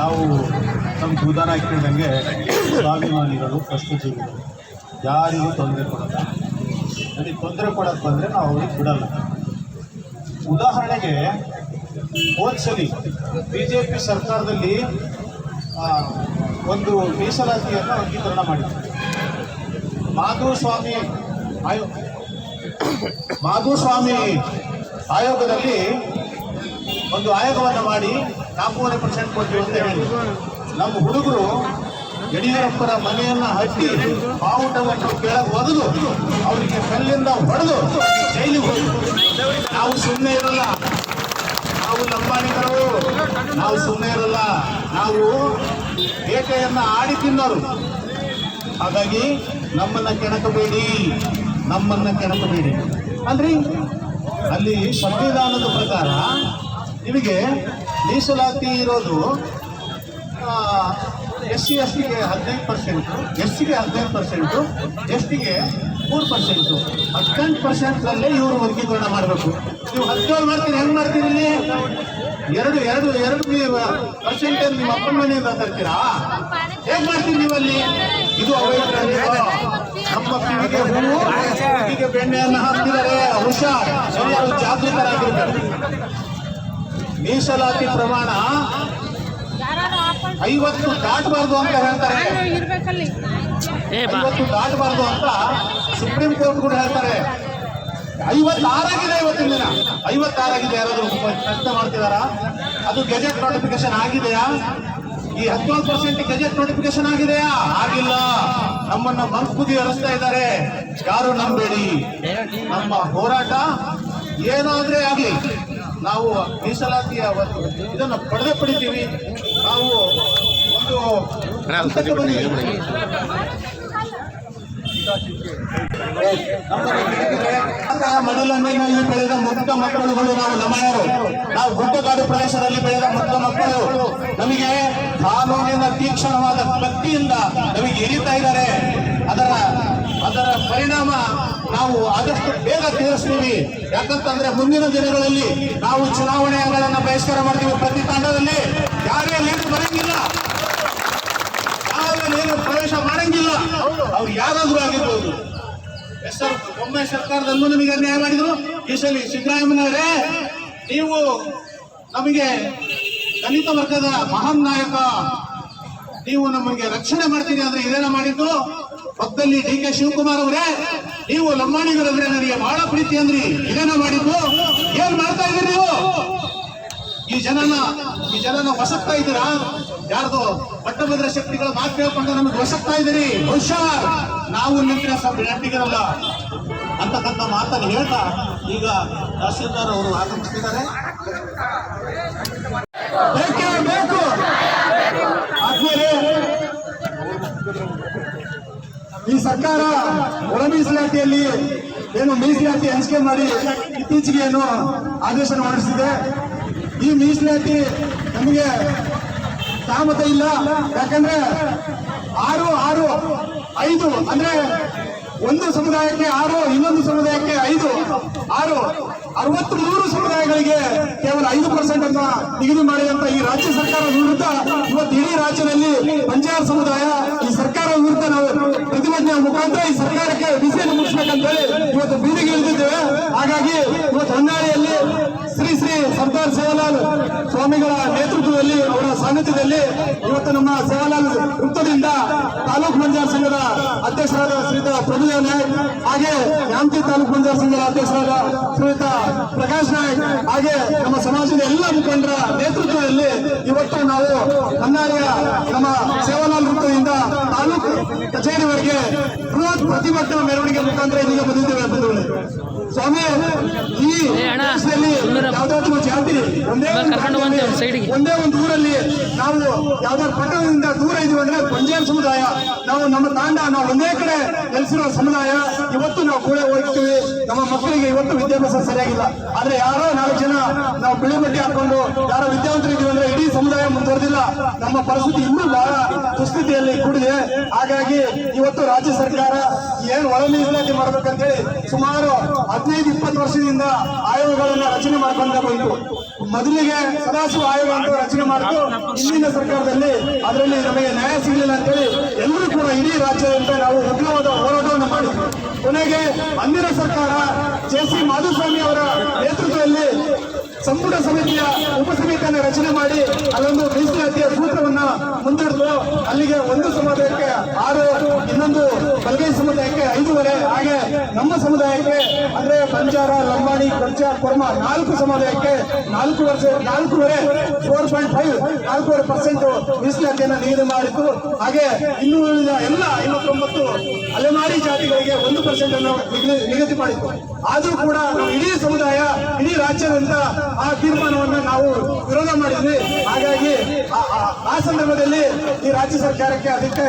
ನಾವು ನಮ್ಮ ಭೂದಾನ ಇಟ್ಟಿದ್ದಂಗೆ ಸ್ವಾಭಿಮಾನಿಗಳು, ಕಷ್ಟಜೀವಿಗಳು, ಯಾರಿಗೂ ತೊಂದರೆ ಕೊಡೋಲ್ಲ. ಅದಕ್ಕೆ ತೊಂದರೆ ಕೊಡೋಕ್ಕೆ ಬಂದರೆ ನಾವು ಅವ್ರಿಗೆ ಬಿಡಲ್ಲ. ಉದಾಹರಣೆಗೆ ಹೋದ್ಸಲಿ ಬಿ ಜೆ ಪಿ ಸರ್ಕಾರದಲ್ಲಿ ಒಂದು ಮೀಸಲಾತಿಯನ್ನು ಅಂಗೀಕರಣ ಮಾಡಿದ್ರು. ಮಾಧುಸ್ವಾಮಿ ಆಯೋಗ ಮಾಧುಸ್ವಾಮಿ ಆಯೋಗದಲ್ಲಿ ಒಂದು ಆಯೋಗವನ್ನು ಮಾಡಿ ನಾಲ್ಕೂವರೆ ಪರ್ಸೆಂಟ್ ಕೊಡ್ತೀವಿ ಅಂತ ಹೇಳಿ ನಮ್ಮ ಹುಡುಗರು ಯಡಿಯೂರಪ್ಪರ ಮನೆಯನ್ನ ಹಟ್ಟಿ ಬಾವುಟವನ್ನು ಕೆಳಗೆ ಒಗೆದು ಅವರಿಗೆ ಕಲ್ಲಿಂದ ಹೊಡೆದು ಜೈಲಿಗೆ ಹೋದರು ನಾವು ಸುಮ್ಮನೆ ಇರಲ್ಲ. ನಾವು ಲಂಬಾಣಿಗರು. ನಾವು ಸುಮ್ಮನೆ ಇರಲ್ಲ. ನಾವು ಬೇಟೆಯನ್ನ ಆಡಿ ತಿನ್ನೋರು. ಹಾಗಾಗಿ ನಮ್ಮನ್ನ ಕೆಣಕಬೇಡಿ. ನಮ್ಮನ್ನ ಕೆಣಕಬೇಡಿ. ಅಂದ್ರೆ ಅಲ್ಲಿ ಸಂವಿಧಾನದ ಪ್ರಕಾರ ನಿಮಗೆ ಮೀಸಲಾತಿ ಇರೋದು ಎಸ್ ಸಿ ಎಸ್ ಟಿಗೆ ಹದಿನೈದು ಪರ್ಸೆಂಟು ಎಸ್ ಸಿಗೆ ಹದಿನೈದು ಪರ್ಸೆಂಟು ಎಸ್ ಟಿಗೆ ಮೂರು ಪರ್ಸೆಂಟು. ಹದಿನೆಂಟು ಪರ್ಸೆಂಟ್ರಲ್ಲೇ ಇವರು ವರ್ಗೀಕರಣ ಮಾಡಬೇಕು. ನೀವು ಹದಿನೇಳು ಮಾಡ್ತೀರಿ, ಹೆಂಗೆ ಮಾಡ್ತೀರಿ ಇಲ್ಲಿ? ಎರಡು ಎರಡು ಎರಡು ಪರ್ಸೆಂಟ್ ನಿಮ್ಮ ಅಪ್ಪನ ಮನೆಯಿಂದ ತರ್ತೀರಾ? ಹೇಗೆ ಮಾಡ್ತೀರಿ ನೀವು ಅಲ್ಲಿ ಇದು ನಮ್ಮ ಕಿವಿಗೆ ಹೂವು ಬೆಣ್ಣೆಯನ್ನು ಹಾಕ್ತಿದ್ದಾರೆ. ಹುಷಾರ್ ಎಲ್ಲರೂ ಜಾಗೃತರಾಗಿರ್ಬೇಕು ಮೀಸಲಾತಿ ಪ್ರಮಾಣ ಐವತ್ತು ದಾಟಬಾರ್ದು ಅಂತ ಹೇಳ್ತಾರೆ. ಐವತ್ತು ದಾಟಬಾರ್ದು ಅಂತ ಸುಪ್ರೀಂ ಕೋರ್ಟ್ ಕೂಡ ಹೇಳ್ತಾರೆ. ಐವತ್ತಾರಾಗಿದೆ ಇವತ್ತಿನ ದಿನ. ಐವತ್ತಾರಾಗಿದೆ ಯಾರಾದರೂ ಪ್ರಶ್ನೆ ಮಾಡ್ತಿದಾರಾ? ಅದು ಗೆಜೆಟ್ ನೋಟಿಫಿಕೇಶನ್ ಆಗಿದೆಯಾ? ಈ ಹದಿನೇಳು ಪರ್ಸೆಂಟ್ ಗೆಜೆಟ್ ನೋಟಿಫಿಕೇಶನ್ ಆಗಿದೆಯಾ? ಆಗಿಲ್ಲ. ನಮ್ಮನ್ನ ಮಂಕುದಿ ಹರಿಸ್ತಾ ಇದ್ದಾರೆ. ಯಾರು ನಂಬೇಡಿ? ನಮ್ಮ ಹೋರಾಟ ಏನಾದ್ರೆ ಆಗ್ಲಿ. ನಾವು ಮೀಸಲಾತಿಯ ಒಂದು ಇದನ್ನು ಪಡೆದೇ ಪಡಿತೀವಿ. ನಾವು ಒಂದು. ಮಡಿಲನ್ನಿನಲ್ಲಿ ಬೆಳೆದ ಮುಕ್ತ ಮಕ್ಕಳುಗಳು ನಾವು ಲಮಾಯರು ನಾವು ಗುಡ್ಡಗಾಡು ಪ್ರದೇಶದಲ್ಲಿ ಬೆಳೆದ ಮುಕ್ತ ಮಕ್ಕಳು. ನಮಗೆ ಕಾನೂನಿನ ತೀಕ್ಷ್ಣವಾದ ಕತ್ತಿಯಿಂದ ನಮಗೆ ಎರಿತಾ ಇದ್ದಾರೆ. ಅದರ ಅದರ ಪರಿಣಾಮ ನಾವು ಆದಷ್ಟು ಬೇಗ ತೀರಿಸ್ತೀವಿ. ಯಾಕಂತಂದ್ರೆ ಮುಂದಿನ ದಿನಗಳಲ್ಲಿ ನಾವು ಚುನಾವಣೆಗಳನ್ನ ಬಹಿಷ್ಕಾರ ಮಾಡ್ತೀವಿ. ಪ್ರತಿ ತಂಡದಲ್ಲಿ ಯಾರೇ ನೀರು ಬರಂಗಿಲ್ಲ. ಯಾರು ಏನು ಪ್ರವೇಶ ಮಾಡಂಗಿಲ್ಲ. ಅವ್ರು ಯಾರಾದ್ರೂ ಆಗಿರ್ಬೋದು. ಎಸ್ ಸರ್, ಒಮ್ಮೆ ಸರ್ಕಾರದಲ್ಲೂ ನಿಮಗೆ ಅನ್ಯಾಯ ಮಾಡಿದ್ರು. ಈ ಸಲ ಸಿದ್ದರಾಮಯ್ಯನವರೇ, ನೀವು ನಮಗೆ ದಲಿತ ವರ್ಗದ ಮಹಾನ್ ನಾಯಕ, ನೀವು ನಮಗೆ ರಕ್ಷಣೆ ಮಾಡ್ತೀರಿ ಅಂದ್ರೆ ಇದೇನ ಮಾಡಿದ್ದು? ಪಕ್ಕದಲ್ಲಿ ಡಿ ಕೆ ಶಿವಕುಮಾರ್ ಅವರೇ, ನೀವು ಲಂಬಾಣಿಗರಂದ್ರೆ ನನಗೆ ಬಹಳ ಪ್ರೀತಿ ಅಂದ್ರಿ. ಇದೇನ ಮಾಡಿದ್ದು ಏನ್ ಮಾಡ್ತಾ ಇದ್ದೀರಿ ನೀವು? ಈ ಜನನ ಈ ಜನನ ಹೊಸಕ್ತಾ ಇದ್ದೀರಾ? ಯಾರ್ದು ಪಟ್ಟಭದ್ರ ಶಕ್ತಿಗಳ ಮಾತು ಕೇಳ್ಕೊಂಡು ನಮಗೆ ಹೊಸಕ್ತಾ ಇದ್ದೀರಿ? ಬಹುಶಃ ನಾವು ನಿಂತಿನ ಸ್ವಲ್ಪ ನೆಟ್ಟಿಗರಲ್ಲ ಅಂತಕ್ಕಂಥ ಮಾತನ್ನು ಹೇಳ್ತಾ ಈಗ ತಹಸೀಲ್ದಾರ್ ಅವರು ಆಗಮಿಸ್ತಿದ್ದಾರೆ. ಬೇಕೇ ಬೇಕು ಆದ್ಮೇಲೆ ಈ ಸರ್ಕಾರ ಒಳ ಮೀಸಲಾತಿಯಲ್ಲಿ ಏನು ಮೀಸಲಾತಿ ಹಂಚಿಕೆ ಮಾಡಿ ಇತ್ತೀಚೆಗೆ ಏನು ಆದೇಶ ಹೊರಡಿಸಿದೆ. ಈ ಮೀಸಲಾತಿ ನಮಗೆ ತಾಮತ ಇಲ್ಲ. ಯಾಕಂದ್ರೆ ಆರು ಆರು, ಐದು ಅಂದ್ರೆ ಒಂದು ಸಮುದಾಯಕ್ಕೆ ಆರು, ಇನ್ನೊಂದು ಸಮುದಾಯಕ್ಕೆ ಐದು, ಆರು, ಅರವತ್ತ್ ಮೂರು ಸಮುದಾಯಗಳಿಗೆ ಕೇವಲ ಐದು ಪರ್ಸೆಂಟ್ ಅನ್ನ ನಿಗದಿ ಮಾಡಿದಂತ ಈ ರಾಜ್ಯ ಸರ್ಕಾರ ವಿರುದ್ಧ ಇವತ್ತು ಇಡೀ ರಾಜ್ಯದಲ್ಲಿ ಪಂಚಾಯತ್ ಸಮುದಾಯ ಈ ಸರ್ಕಾರದ ವಿರುದ್ಧ ನಾವು ಪ್ರತಿಭಟನೆ ಮುಖಾಂತರ ಈ ಸರ್ಕಾರಕ್ಕೆ ಬಿಸಿಯನ್ನು ಮುಗಿಸ್ಬೇಕಂತ ಹೇಳಿ ಇವತ್ತು ಬೀದಿಗೆ ಇಳಿದಿದ್ದೇವೆ ಹಾಗಾಗಿ ಇವತ್ತು ಹೊನ್ನಾಳಿಯಲ್ಲಿ ಶ್ರೀ ಸರ್ದಾರ್ ಸೇವಾಲಾಲ್ ಸ್ವಾಮಿಗಳ ನೇತೃತ್ವದಲ್ಲಿ ಅವರ ಸಾನ್ನಿಧ್ಯದಲ್ಲಿ ಇವತ್ತು ನಮ್ಮ ಸೇವಾಲಾಲ್ ವೃತ್ತದಿಂದ ತಾಲೂಕ್ ಮಂಜಾರ್ ಸಂಘದ ಅಧ್ಯಕ್ಷರಾದ ಶ್ರೀಯುತ ಪ್ರಭುದೇವ್ ನಾಯಕ್ ಹಾಗೆ ಯಾಂತಿ ತಾಲೂಕ್ ಮಂಜಾರ್ ಸಂಘದ ಅಧ್ಯಕ್ಷರಾದ ಶ್ರೀಯುತ ಪ್ರಕಾಶ್ ನಾಯಕ್ ಹಾಗೆ ನಮ್ಮ ಸಮಾಜದ ಎಲ್ಲ ಮುಖಂಡರ ನೇತೃತ್ವದಲ್ಲಿ ಇವತ್ತು ನಾವು ಹೊನ್ನಾಳಿಯ ನಮ್ಮ ಸೇವಾಲಾಲ್ ವೃತ್ತದಿಂದ ತಾಲೂಕು ಕಚೇರಿವರೆಗೆ ಬೃಹತ್ ಪ್ರತಿಭಟನಾ ಮೆರವಣಿಗೆ ಮುಖಾಂತರ ಇದೀಗ ಬಂದಿದ್ದೇವೆ, ಬಂಧುಗಳೇ. ಸ್ವಾಮಿ ಈ ದೇಶದಲ್ಲಿ ಯಾವ್ದಾದ್ರು ಜಾತಿ ಒಂದೇ ಒಂದು. ಒಂದೇ ಒಂದು ಊರಲ್ಲಿ ನಾವು ಯಾವ್ದಾದ್ರು ಪಟ್ಟಣದಿಂದ ದೂರ ಇದೀವಿ ಅಂದ್ರೆ ಪಂಜಾಬ್ ಸಮುದಾಯ ನಾವು ನಮ್ಮ ತಾಂಡ ನಾವು ಒಂದೇ ಕಡೆ ನೆಲೆಸಿರೋ ಸಮುದಾಯ. ಇವತ್ತು ನಾವು ಕೂಡ ಹೋಗ್ತೀವಿ. ನಮ್ಮ ಮಕ್ಕಳಿಗೆ ಇವತ್ತು ವಿದ್ಯಾಭ್ಯಾಸ ಸರಿಯಾಗಿಲ್ಲ. ಆದ್ರೆ ಯಾರೋ ನಾಲ್ಕು ಜನ ನಾವು ಬಿಳಿ ಬಟ್ಟೆ ಹಾಕೊಂಡು ಯಾರೋ ವಿದ್ಯಾವಂತರು ಇದೀವಿ ಅಂದ್ರೆ ಇಡೀ ಸಮುದಾಯ ಮುಂದುವರೆದಿಲ್ಲ. ನಮ್ಮ ಪರಿಸ್ಥಿತಿ ಇನ್ನೂ ಬಹಳ ದುಸ್ಥಿತಿಯಲ್ಲಿ ಕೂಡಿದೆ. ಹಾಗಾಗಿ ಇವತ್ತು ರಾಜ್ಯ ಸರ್ಕಾರ ಏನ್ ಒಳ ಮೀಸಲಾತಿ ಮಾಡ್ಬೇಕಂತೇಳಿ ಸುಮಾರು ಹದಿನೈದು, ಇಪ್ಪತ್ತು ವರ್ಷದಿಂದ ಆಯೋಗಗಳನ್ನ ರಚನೆ ಮಾಡ್ಕೊಂಡ ಬಂತು. ಮೊದಲಿಗೆ ಸದಾಶಿವ ಆಯೋಗ ಅಂತ ರಚನೆ ಮಾಡಿದ್ದು ಹಿಂದಿನ ಸರ್ಕಾರದಲ್ಲಿ ಅದರಲ್ಲಿ ನಮಗೆ ನ್ಯಾಯ ಸಿಗಲಿಲ್ಲ ಅಂತೇಳಿ ಎಲ್ಲರೂ ಕೂಡ ಇಡೀ ರಾಜ್ಯದಂತೆ ನಾವು ಉಗ್ರವಾದ ಹೋರಾಟವನ್ನು ಮಾಡಿದ್ವಿ. ಕೊನೆಗೆ ಅಂದಿನ ಸರ್ಕಾರ ಜೆ ಸಿ ಮಾಧುಸ್ವಾಮಿ ಅವರ ನೇತೃತ್ವದಲ್ಲಿ ಸಂಪುಟ ಸಮಿತಿಯ ಉಪಸಮಿತಿಯನ್ನು ರಚನೆ ಮಾಡಿ ಅಲ್ಲೊಂದು ಮೀಸಲಾತಿಯ ಸೂತ್ರವನ್ನ ಮುಂದಿಡಿದು ಅಲ್ಲಿಗೆ ಒಂದು ಸಮುದಾಯಕ್ಕೆ ಆರು, ಇನ್ನೊಂದು ಬಲಗೈ ಸಮುದಾಯಕ್ಕೆ ಐದೂವರೆ, ಹಾಗೆ ನಮ್ಮ ಸಮುದಾಯಕ್ಕೆ ಅಂದ್ರೆ ಬಂಜಾರ, ಲಂಬಾಣಿ ಕೊಂಚ ಕೊರ್ಮ ನಾಲ್ಕು ಸಮುದಾಯಕ್ಕೆ ನಾಲ್ಕು ವರ್ಷ ನಾಲ್ಕೂವರೆ ಫೋರ್ ಪಾಯಿಂಟ್ ಫೈವ್ ನಾಲ್ಕೂವರೆ ಪರ್ಸೆಂಟ್ ಮೀಸಲಾತಿಯನ್ನು ನಿಗದಿ ಮಾಡಿತ್ತು. ಹಾಗೆ ಇನ್ನು ಉಳಿದ ಎಲ್ಲ ಐವತ್ತೊಂಬತ್ತು ಅಲೆಮಾರಿ ಜಾತಿಗಳಿಗೆ ಒಂದು ಪರ್ಸೆಂಟ್ ಅನ್ನು ನಿಗದಿ- ಮಾಡಿತ್ತು. ಆದರೂ ಕೂಡ ಇಡೀ ಸಮುದಾಯ, ಇಡೀ ರಾಜ್ಯದಿಂದ ಆ ತೀರ್ಮಾನವನ್ನು ನಾವು ವಿರೋಧ ಮಾಡಿದ್ವಿ. ಹಾಗಾಗಿ ಆ ಸಂದರ್ಭದಲ್ಲಿ ಈ ರಾಜ್ಯ ಸರ್ಕಾರಕ್ಕೆ ಅದಕ್ಕೆ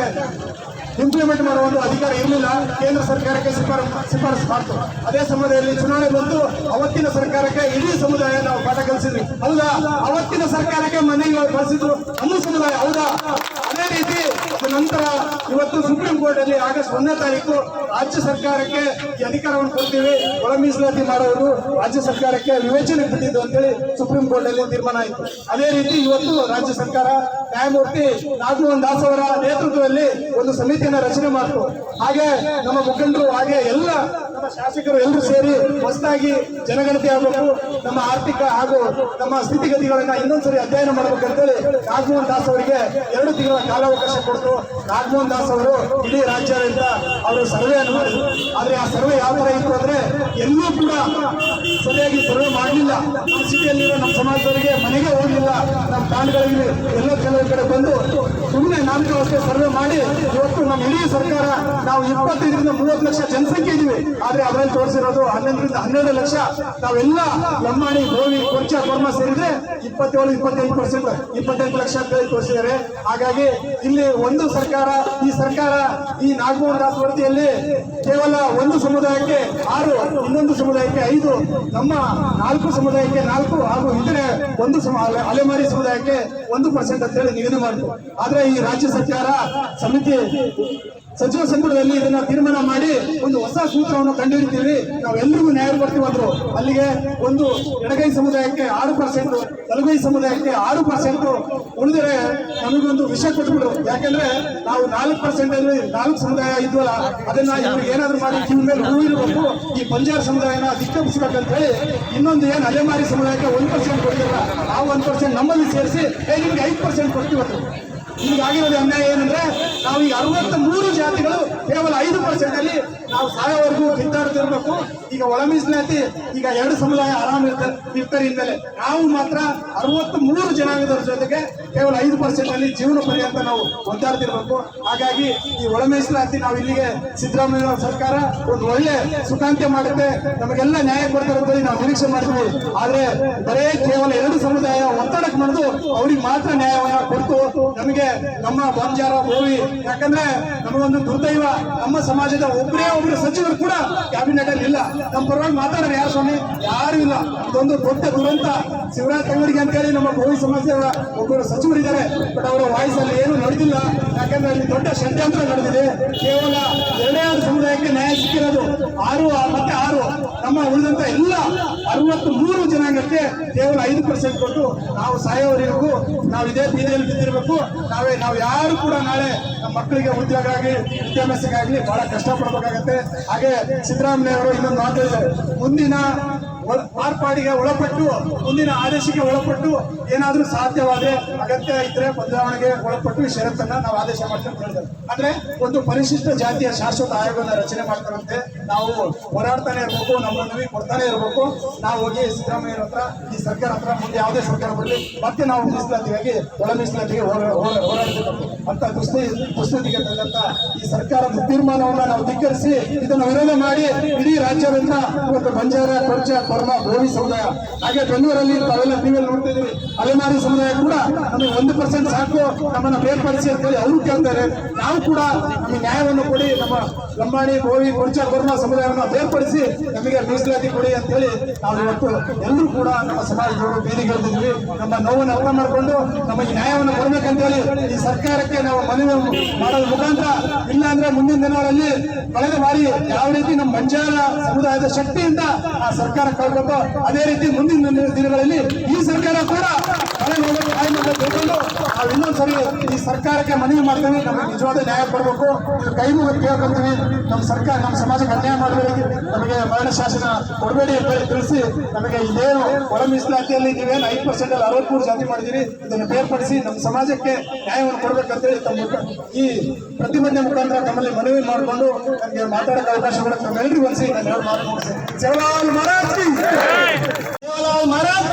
ಇಂಪ್ಲಿಮೆಂಟ್ ಮಾಡುವ ಒಂದು ಅಧಿಕಾರ ಇರಲಿಲ್ಲ. ಕೇಂದ್ರ ಸರ್ಕಾರಕ್ಕೆ ಶಿಫಾರ ಶಿಫಾರಸು ಮಾಡ್ತು. ಅದೇ ಸಮಯದಲ್ಲಿ ಚುನಾವಣೆ ಬಂತು ಅವತ್ತಿನ ಸರ್ಕಾರಕ್ಕೆ ಇಡೀ ಸಮುದಾಯ ನಾವು ಪಾಠ ಕಲಿಸಿದ್ವಿ. ಅಲ್ಲ ಅವತ್ತಿನ ಸರ್ಕಾರಕ್ಕೆ ಮನೆಗೆ ಕಳಿಸಿದ್ರು. ನಮ್ಮ ಸಮುದಾಯ, ಹೌದಾ? ಅದೇ ರೀತಿ ನಂತರ ಇವತ್ತು ಸುಪ್ರೀಂ ಕೋರ್ಟ್ ಅಲ್ಲಿ ಆಗಸ್ಟ್ ಒಂದನೇ ತಾರೀಕು ರಾಜ್ಯ ಸರ್ಕಾರಕ್ಕೆ ಅಧಿಕಾರವನ್ನು ಕೊಡ್ತೀವಿ. ಒಳ ಮೀಸಲಾತಿ ಮಾಡೋರು ರಾಜ್ಯ ಸರ್ಕಾರಕ್ಕೆ ವಿವೇಚನೆ ಬಿಟ್ಟಿದ್ದು ಅಂತೇಳಿ ಸುಪ್ರೀಂ ಕೋರ್ಟ್ ಅಲ್ಲಿ ತೀರ್ಮಾನ ಆಯಿತು. ಅದೇ ರೀತಿ ಇವತ್ತು ರಾಜ್ಯ ಸರ್ಕಾರ ನ್ಯಾಯಮೂರ್ತಿ ನಾಗಮೋಹನ್ ದಾಸ್ ಅವರ ನೇತೃತ್ವದಲ್ಲಿ ಒಂದು ಸಮಿತಿಯನ್ನು ರಚನೆ ಮಾಡಿತು. ಹಾಗೆ ನಮ್ಮ ಮುಖಂಡರು ಹಾಗೆ ಎಲ್ಲ ನಮ್ಮ ಶಾಸಕರು ಎಲ್ಲರೂ ಸೇರಿ ಹೊಸದಾಗಿ ಜನಗಣತಿ ಆಗಬೇಕು. ನಮ್ಮ ಆರ್ಥಿಕ ಹಾಗೂ ನಮ್ಮ ಸ್ಥಿತಿಗತಿಗಳನ್ನ ಇನ್ನೊಂದ್ಸರಿ ಅಧ್ಯಯನ ಮಾಡಬೇಕಂತೇಳಿ ನಾಗಮೋಹನ್ ದಾಸ್ ಅವರಿಗೆ ಎರಡು ತಿಂಗಳ ಕಾಲಾವಕಾಶ ಕೊಟ್ಟು ನಾಗಮೋಹನ್ ದಾಸ್ ಅವರು ಇಡೀ ರಾಜ್ಯಾದ್ಯಂತ ಅವರು ಸರ್ವೆಯನ್ನು ಮಾಡಿದ್ರು. ಆದ್ರೆ ಆ ಸರ್ವೆ ಯಾವ ತರ ಇತ್ತು ಅಂದ್ರೆ ಎಲ್ಲೂ ಕೂಡ ಸರಿಯಾಗಿ ಸರ್ವೆ ಮಾಡಲಿಲ್ಲ. ನಮ್ಮ ನಮ್ಮ ಸಮಾಜದವರಿಗೆ ಮನೆಗೆ ಹೋಗಲಿಲ್ಲ. ನಮ್ಮ ತಾಂಡಗಳಿಗೆ ಎಲ್ಲ ಕೆಲವು ಕಡೆ ಬಂದು ಸುಮ್ಮನೆ ನಾಲ್ಕು ವರ್ಷ ಸರ್ವೆ ಮಾಡಿ ಇವತ್ತು ನಮ್ಮ ಇಡೀ ಸರ್ಕಾರ ನಾವು ಇಪ್ಪತ್ತೈದರಿಂದ ಮೂವತ್ತು ಲಕ್ಷ ಜನಸಂಖ್ಯೆ ಇದೀವಿ. ಆದ್ರೆ ಅದ್ರಲ್ಲಿ ತೋರಿಸಿರೋದು ಹನ್ನೊಂದರಿಂದ ಹನ್ನೆರಡು ಲಕ್ಷ. ನಾವೆಲ್ಲ ಲಂಬಾಣಿ ಗೋವಿ ಕೊರ್ಚ, ಕೊರ್ಮ ಸೇರಿದ್ರೆ ಇಪ್ಪತ್ತೇಳು, ಇಪ್ಪತ್ತೈದು ಪರ್ಸೆಂಟ್ ಇಪ್ಪತ್ತೆಂಟು ಲಕ್ಷ ಅಂತ ಹೇಳಿ ತೋರಿಸಿದ್ದಾರೆ. ಹಾಗಾಗಿ ಇಲ್ಲಿ ಒಂದು ಸರ್ಕಾರ, ಈ ಸರ್ಕಾರ ಈ ನಾಗಮೋಹನ್ ದಾಸ್ ವರದಿಯಲ್ಲಿ ಕೇವಲ ಒಂದು ಸಮುದಾಯಕ್ಕೆ ಆರು, ಇನ್ನೊಂದು ಸಮುದಾಯಕ್ಕೆ ಐದು, ನಮ್ಮ ನಾಲ್ಕು ಸಮುದಾಯಕ್ಕೆ ನಾಲ್ಕು ಹಾಗೂ ಇದ್ರೆ ಒಂದು ಅಲೆಮಾರಿ ಸಮುದಾಯಕ್ಕೆ ಒಂದು ಪರ್ಸೆಂಟ್ ಅಂತ ಹೇಳಿ ನಿಗದಿ ಮಾಡಿತು ಆದ್ರೆ ಈ ರಾಜ್ಯ ಸರ್ಕಾರ ಸಮಿತಿ ಸಚಿವ ಸಂಪುಟದಲ್ಲಿ ಇದನ್ನ ತೀರ್ಮಾನ ಮಾಡಿ ಒಂದು ಹೊಸ ಸೂತ್ರವನ್ನು ಕಂಡುಹಿಡಿತೀವಿ. ನಾವೆಲ್ಲರಿಗೂ ನ್ಯಾಯ ಕೊಡ್ತೀವಿ ಅಂದ್ರು. ಅಲ್ಲಿಗೆ ಒಂದು ಎಡಗೈ ಸಮುದಾಯಕ್ಕೆ ಆರು ಪರ್ಸೆಂಟ್, ಬಲಗೈ ಸಮುದಾಯಕ್ಕೆ ಆರು ಪರ್ಸೆಂಟ್ ಉಳಿದರೆ ನಮಗೊಂದು ವಿಷಯ ಕೊಟ್ಬಿಟ್ರು ಯಾಕೆಂದ್ರೆ ನಾವು ನಾಲ್ಕು ಪರ್ಸೆಂಟ್ ಅಲ್ಲಿ ನಾಲ್ಕು ಸಮುದಾಯ ಇದ್ವಲ್ಲ, ಅದನ್ನ ಇವ್ರಿಗೆ ಏನಾದ್ರು ಮಾಡಿ ಕಿವಿ ಮೇಲೆ ಹೂ ಇರಬೇಕು. ಈ ಪಂಜಾರ ಸಮುದಾಯನ ದಿಕ್ಕಂತ ಹೇಳಿ ಇನ್ನೊಂದು ಏನು ಅಲೆಮಾರಿ ಸಮುದಾಯಕ್ಕೆ ಒಂದು ಪರ್ಸೆಂಟ್ ಕೊಡ್ತಿಲ್ಲ. ಆ ಒಂದು ಪರ್ಸೆಂಟ್ ನಮ್ಮಲ್ಲಿ ಸೇರಿಸಿ ನಿಮ್ಗೆ ಐದು ಪರ್ಸೆಂಟ್ ಕೊಡ್ತೀವಿ ಹೀಗಾಗಿರೋದು ಅನ್ಯಾಯ ಏನಂದ್ರೆ ನಾವು ಈಗ ಅರವತ್ತ ಮೂರು ಜಾತಿಗಳು ಕೇವಲ ಐದು ಪರ್ಸೆಂಟ್ ಅಲ್ಲಿ ನಾವು ಸಾಯೋವರೆಗೂ ಕಿತ್ತಾಡ್ತಿರ್ಬೇಕು ಈಗ ಒಳ ಮೀಸಲಾತಿ ಈಗ ಎರಡು ಸಮುದಾಯ ಆರಾಮ ಇರ್ತಾರೆ ನಾವು ಮಾತ್ರ ಅರವತ್ತ ಮೂರು ಜನಾಂಗದವ್ರ ಜೊತೆಗೆ ಕೇವಲ ಐದು ಪರ್ಸೆಂಟ್ ಅಲ್ಲಿ ಜೀವನ ಪರ್ಯಂತ ನಾವು ಒದ್ದಾಡ್ತಿರ್ಬೇಕು. ಹಾಗಾಗಿ ಈ ಒಳ ಮೀಸಲಾತಿ ನಾವು ಇಲ್ಲಿಗೆ ಸಿದ್ದರಾಮಯ್ಯ ಸರ್ಕಾರ ಒಂದು ಒಳ್ಳೆ ಸುಖಾಂತ್ಯ ಮಾಡುತ್ತೆ. ನಮಗೆಲ್ಲ ನ್ಯಾಯ ಕೊಡ್ತಾರೆ ನಾವು ನಿರೀಕ್ಷೆ ಮಾಡ್ತೀವಿ. ಆದ್ರೆ ಬರೇ ಕೇವಲ ಎರಡು ಸಮುದಾಯ ಒತ್ತಡಕ್ಕೆ ಮಾಡಿದು ಅವ್ರಿಗೆ ಮಾತ್ರ ನ್ಯಾಯವನ್ನ ಕೊಡ್ತು. ನಮಗೆ ನಮ್ಮ ಬಂಜಾರ ಭೋವಿ ಯಾಕಂದ್ರೆ ನಮಗೊಂದು ದುರ್ದೈವ. ನಮ್ಮ ಸಮಾಜದ ಒಬ್ಬರೇ ಒಬ್ಬರು ಸಚಿವರು ಕೂಡ ಕ್ಯಾಬಿನೆಟ್ ಅಲ್ಲಿ ಇಲ್ಲ. ನಮ್ಮ ಪರವಾಗಿ ಮಾತಾಡೋರು ಯಾರು ಸ್ವಾಮಿ? ಯಾರು ಇಲ್ಲ. ಇದೊಂದು ದೊಡ್ಡ ದುರಂತ. ಶಿವರಾಜ್ ತಂಗಡಿಗೆ ಅಂತ ಹೇಳಿ ನಮ್ಮ ಗೋವಿ ಸಮಾಜದ ಒಬ್ಬರು ಸಚಿವರಿದ್ದಾರೆ. ಬಟ್ ಅವರ ವಾಯ್ಸ್ ಅಲ್ಲಿ ಏನು ನಡೆದಿಲ್ಲ. ಯಾಕಂದ್ರೆ ಅಲ್ಲಿ ದೊಡ್ಡ ಷಡ್ಯಂತ್ರ ನಡೆದಿದೆ. ಕೇವಲ ಎರಡೇ ಆರು ಸಮುದಾಯಕ್ಕೆ ನ್ಯಾಯ ಸಿಕ್ಕಿರೋದು ಆರು ಮತ್ತೆ ಆರು. ನಮ್ಮ ಉಳಿದಂತ ಎಲ್ಲ ಅರವತ್ತು ಮೂರು ಜನಾಂಗಕ್ಕೆ ಕೇವಲ ಐದು ಪರ್ಸೆಂಟ್ ಕೊಟ್ಟು ನಾವು ಸಾಯೋವರೆಗೂ ನಾವು ಇದೇ ಬೀದಿಯಲ್ಲಿ ಬಿದ್ದಿರಬೇಕು ನಾವೇ ನಾವು ಯಾರು ಕೂಡ ನಾಳೆ ನಮ್ಮ ಮಕ್ಕಳಿಗೆ ಉದ್ಯೋಗ ಆಗಲಿ ವಿದ್ಯಾಭ್ಯಾಸಕ್ಕಾಗಲಿ ಬಹಳ ಕಷ್ಟಪಡಬೇಕಾಗತ್ತೆ. ಹಾಗೆ ಸಿದ್ದರಾಮಯ್ಯ ಅವರು ಇನ್ನೊಂದು ಮಾತು ಮುಂದಿನ ಮಾರ್ಪಾಡಿಗೆ ಒಳಪಟ್ಟು, ಮುಂದಿನ ಆದೇಶಕ್ಕೆ ಒಳಪಟ್ಟು ಏನಾದರೂ ಸಾಧ್ಯವಾದರೆ ಅಗತ್ಯ ಇದ್ರೆ ಬದಲಾವಣೆಗೆ ಒಳಪಟ್ಟು ಈ ಷರತ್ತನ್ನ ನಾವು ಆದೇಶ ಮಾಡ್ತೇವೆ ಅಂದ್ರೆ ಒಂದು ಪರಿಶಿಷ್ಟ ಜಾತಿಯ ಶಾಶ್ವತ ಆಯೋಗದ ರಚನೆ ಮಾಡ್ತಾರಂತೆ. ನಾವು ಹೋರಾಡ್ತಾನೆ ಇರಬೇಕು, ನಮ್ಮ ಮನವಿ ಕೊಡ್ತಾನೆ ಇರಬೇಕು. ನಾವು ಹೋಗಿ ಸಿದ್ದರಾಮಯ್ಯ ಹತ್ರ, ಈ ಸರ್ಕಾರ ಹತ್ರ ಮುಂದೆ ಯಾವುದೇ ಸರ್ಕಾರ ಬರಲಿ, ಮತ್ತೆ ನಾವು ಮೀಸಲಾತಿಗಾಗಿ ಒಳ ಮೀಸಲಾತಿಗೆ ಹೋರಾ- ಹೋರಾ- ಹೋರಾಡಬೇಕು ಅಂತ ದುಸ್ತಿ ದುಸ್ತಿಗೆ ತಂದಂತ ಈ ಸರ್ಕಾರದ ತೀರ್ಮಾನವನ್ನು ನಾವು ಧಿಕ್ಕರಿಸಿ ಇದನ್ನು ವಿರೋಧ ಮಾಡಿ ಇಡೀ ರಾಜ್ಯದಿಂದ ಇವತ್ತು ಬಂಜಾರ, ಕೊರ್ಚ ಕೊರ್ಮ ಭೂಮಿ ಸಮುದಾಯ. ಹಾಗೆ ಬೆಂಗಳೂರಲ್ಲಿ ತಾವೆಲ್ಲ ನೋಡ್ತಾ ನೋಡ್ತಿದ್ದೀವಿ ಅಲೆಮಾರಿ ಸಮುದಾಯ ಕೂಡ ನಮಗೆ ಒಂದು ಪರ್ಸೆಂಟ್ ಸಾಕು, ನಮ್ಮನ್ನ ಬೇರ್ಪಡಿಸಿ ಅಂತ ಹೇಳಿ ಅವರು ಕೇಳ್ತಾರೆ. ನಾವು ಕೂಡ ನಮಗೆ ನ್ಯಾಯವನ್ನು ಕೊಡಿ, ನಮ್ಮ ಲಂಬಾಣಿ ಗೋವಿ ಕೊರ್ಚ, ಕೊರ್ಮ ಸಮುದಾಯವನ್ನು ಬೇರ್ಪಡಿಸಿ ನಮಗೆ ಮೀಸಲಾತಿ ಕೊಡಿ ಅಂತ ಹೇಳಿ ನಾವು ಇವತ್ತು ಎಲ್ಲರೂ ಕೂಡ ನಮ್ಮ ಸಮಾಜದವರು ಬೀದಿಗಿಳಿದಿದ್ವಿ ನಮ್ಮ ನೋವನ್ನು ಅರ್ಥ ಮಾಡಿಕೊಂಡು ನಮಗೆ ನ್ಯಾಯವನ್ನು ಕೊಡಬೇಕಂತ ಹೇಳಿ ಈ ಸರ್ಕಾರಕ್ಕೆ ನಾವು ಮನವಿ ಮಾಡೋದ್ರ ಮುಖಾಂತರ ಇಲ್ಲ ಅಂದ್ರೆ ಮುಂದಿನ ದಿನಗಳಲ್ಲಿ ಕಳೆದ ಬಾರಿ ಯಾವ ರೀತಿ ನಮ್ಮ ಮಂಜಾಲ ಸಮುದಾಯದ ಶಕ್ತಿಯಿಂದ ಆ ಸರ್ಕಾರ ಕಳ್ಕೊಂಡು ಅದೇ ರೀತಿ ಮುಂದಿನ ದಿನ- ದಿನಗಳಲ್ಲಿ ಈ ಸರ್ಕಾರ ಕೂಡ ಮನೆ ಮೇಲೆ ತಾಯಿ ಮನೆ ತಿಳ್ಕೊಂಡು ನಾವು ಇನ್ನೊಂದ್ಸರಿ ಈ ಸರ್ಕಾರಕ್ಕೆ ಮನವಿ ಮಾಡ್ತೀವಿ ನಮಗೆ ನಿಜವಾದ ನ್ಯಾಯ ಕೊಡಬೇಕು. ಇದು ಕೈ ಮುಗಿದು ಕೇಳ್ಕೊಂತೀವಿ. ನಮ್ಮ ಸರ್ಕಾರ ನಮ್ಮ ಸಮಾಜಕ್ಕೆ ಅನ್ಯಾಯ ಮಾಡಬೇಡಿ. ನಮಗೆ ಮರಣ ಶಾಸನ ಕೊಡಬೇಡಿ ಅಂತ ಹೇಳಿ ತಿಳಿಸಿ ನಮಗೆ ಇದೇನು ಒಳ ಮೀಸಲಾತಿಯಲ್ಲಿ ನೀವೇನು ಐದು ಪರ್ಸೆಂಟ್ ಅಲ್ಲಿ ಅರವತ್ಮೂರು ಜಾತಿ ಮಾಡಿದಿರಿ, ಇದನ್ನು ಬೇರ್ಪಡಿಸಿ ನಮ್ಮ ಸಮಾಜಕ್ಕೆ ನ್ಯಾಯವನ್ನು ಕೊಡಬೇಕಂತೇಳಿ ತಮ್ಮ ಈ ಪ್ರತಿಭಟನೆ ಮುಖಾಂತರ ತಮ್ಮಲ್ಲಿ ಮನವಿ ಮಾಡಿಕೊಂಡು ನನಗೆ ಮಾತಾಡೋಕ್ಕೆ ಅವಕಾಶ ಕೊಡಕ್ಕೆ ತಮ್ಮೆಲ್ಲರಿಗೂ ಒಂದ್ಸಿ ನಾನು ಎರಡು ಮಾತು ಮುಗಿಸ್ತೇನೆ. ಜವಾಹರ್ಲಾಲ್ ಮಹಾರಾಜ್ ಕಿ Jawaharlal Maharaj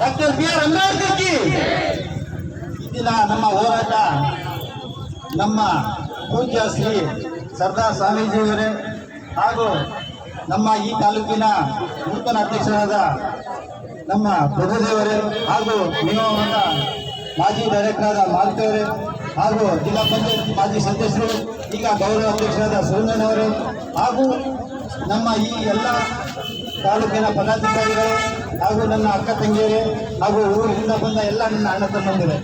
doctor B R Ambedkar ಇಂದಿನ ನಮ್ಮ ಹೋರಾಟ, ನಮ್ಮ ಪೂಜ್ಯ ಶ್ರೀ ಸರ್ದಾರ್ ಸ್ವಾಮೀಜಿಯವರೇ ಹಾಗೂ ನಮ್ಮ ಈ ತಾಲೂಕಿನ ನೂತನ ಅಧ್ಯಕ್ಷರಾದ ನಮ್ಮ ಪ್ರಭುದೇವರೇ ಹಾಗೂ ನಿಗಮದ ಮಾಜಿ ಡೈರೆಕ್ಟರ್ ಆದ ಮಾರುತಿಯವರೇ ಹಾಗೂ ಜಿಲ್ಲಾ ಪಂಚಾಯತ್ ಮಾಜಿ ಸದಸ್ಯರು, ಈಗ ಗೌರವ ಅಧ್ಯಕ್ಷರಾದ ಸುರೇಂದ್ರನವರು ಹಾಗೂ ನಮ್ಮ ಈ ಎಲ್ಲ ತಾಲೂಕಿನ ಪದಾಧಿಕಾರಿಗಳು ಹಾಗೂ ನನ್ನ ಅಕ್ಕ ತಂಗಿಯರು ಹಾಗೂ ಊರಿನಿಂದ ಬಂದ ಎಲ್ಲ ನನ್ನ ಅಣ್ಣ ತಮ್ಮಂದಿರೇ.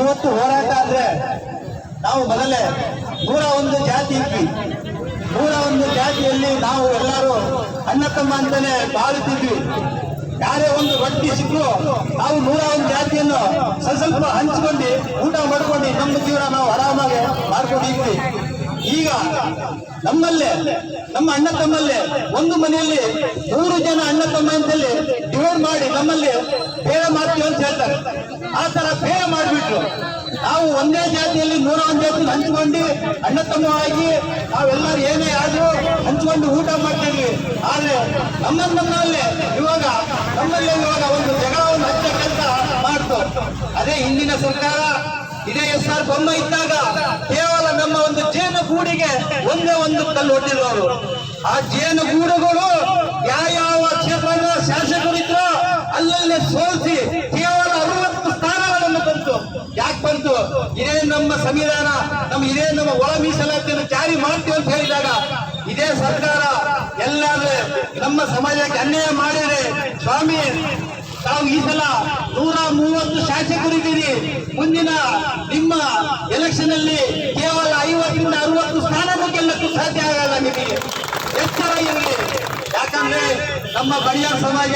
ಇವತ್ತು ಹೋರಾಟ ಅಂದ್ರೆ ನಾವು ಮೊದಲೇ ನೂರ ಒಂದು ಜಾತಿ ಇದ್ವಿ. ನೂರ ಒಂದು ಜಾತಿಯಲ್ಲಿ ನಾವು ಎಲ್ಲರೂ ಅಣ್ಣ ತಮ್ಮ ಅಂತಾನೆ ಬಾಳುತ್ತಿದ್ವಿ. ಯಾರೇ ಒಂದು ರೊಟ್ಟಿ ಸಿಕ್ಕರು ನಾವು ನೂರ ಒಂದು ಜಾತಿಯನ್ನು ಸ್ವಲ್ಪ ಸ್ವಲ್ಪ ಹಂಚ್ಕೊಂಡು ಊಟ ಮಾಡ್ಕೊಂಡು ನಮ್ಮ ಜೀವನ ನಾವು ಆರಾಮಾಗಿ ಮಾಡ್ಕೊಂಡಿದ್ವಿ ಈಗ ನಮ್ಮಲ್ಲೇ, ನಮ್ಮ ಅಣ್ಣ ತಮ್ಮಲ್ಲೇ, ಒಂದು ಮನೆಯಲ್ಲಿ ಮೂರು ಜನ ಅಣ್ಣ ತಮ್ಮ ಅಂತೇಳಿ ಡಿವೈಡ್ ಮಾಡಿ ನಮ್ಮಲ್ಲಿ ಬೇರ ಮಾಡ್ತೀವಿ ಅಂತ ಹೇಳ್ತಾರೆ. ಆ ತರ ಬೇರ ಮಾಡಿಬಿಟ್ರು. ನಾವು ಒಂದೇ ಜಾತಿಯಲ್ಲಿ ನೂರ ಒಂದು ಜಾತಿ ಹಂಚ್ಕೊಂಡು ಅಣ್ಣ ತಮ್ಮವಾಗಿ ನಾವೆಲ್ಲರೂ ಏನೇ ಆದ್ರೂ ಹಂಚ್ಕೊಂಡು ಊಟ ಮಾಡ್ತಿದ್ವಿ. ಆದ್ರೆ ನಮ್ಮ ನಮ್ಮಲ್ಲೇ ಇವಾಗ ನಮ್ಮಲ್ಲೇ ಇವಾಗ ಒಂದು ಜಗಳವನ್ನು ಹಚ್ಚ ಕೆಲಸ ಮಾಡ್ತು. ಅದೇ ಹಿಂದಿನ ಸರ್ಕಾರ ಇದೇ ಎಸ್ ಆರ್ ಬೊಮ್ಮ ಇದ್ದಾಗ ಕೇವಲ ನಮ್ಮ ಒಂದು ಜೇನು ಗೂಡಿಗೆ ಒಂದೇ ಒಂದು ಕಲ್ಲು ಹೊಟ್ಟಿರೋರು ಆ ಜೇನು ಗೂಡುಗಳು ಯಾವ ಕ್ಷೇತ್ರದ ಶಾಸಕರಿದ್ರು ಅಲ್ಲಲ್ಲೇ ಸೋಲಿಸಿ ಕೇವಲ ಅರವತ್ತು ಸ್ಥಾನಗಳನ್ನು ಬಂತು ಯಾಕೆ ಬಂತು? ಇದೇ ನಮ್ಮ ಸಂವಿಧಾನ, ನಮ್ಮ ಇದೇ ನಮ್ಮ ಒಳ ಮೀಸಲಾತಿಯನ್ನು ಜಾರಿ ಮಾಡ್ತೀವಿ ಅಂತ ಹೇಳಿದಾಗ ಇದೇ ಸರ್ಕಾರ ಎಲ್ಲಾದ್ರೆ ನಮ್ಮ ಸಮಾಜಕ್ಕೆ ಅನ್ಯಾಯ ಮಾಡಿದ್ರೆ ಸ್ವಾಮಿ, ತಾವು ಈ ಸಲ ನೂರ ಮೂವತ್ತು ಶಾಸಕರಿದ್ದೀರಿ ಮುಂದಿನ ನಿಮ್ಮ ಎಲೆಕ್ಷನ್ ಅಲ್ಲಿ ಕೇವಲ ಐವತ್ತರಿಂದ ಅರವತ್ತು ಸ್ಥಾನ ಗೆಲ್ಲಕ್ಕೂ ಸಾಧ್ಯ ಆಗಲ್ಲ ನಿಮಗೆ. ಎಚ್ಚರ ಇರಲಿ ಯಾಕಂದ್ರೆ ನಮ್ಮ ಬಡಿಯಾರ್ ಸಮಾಜ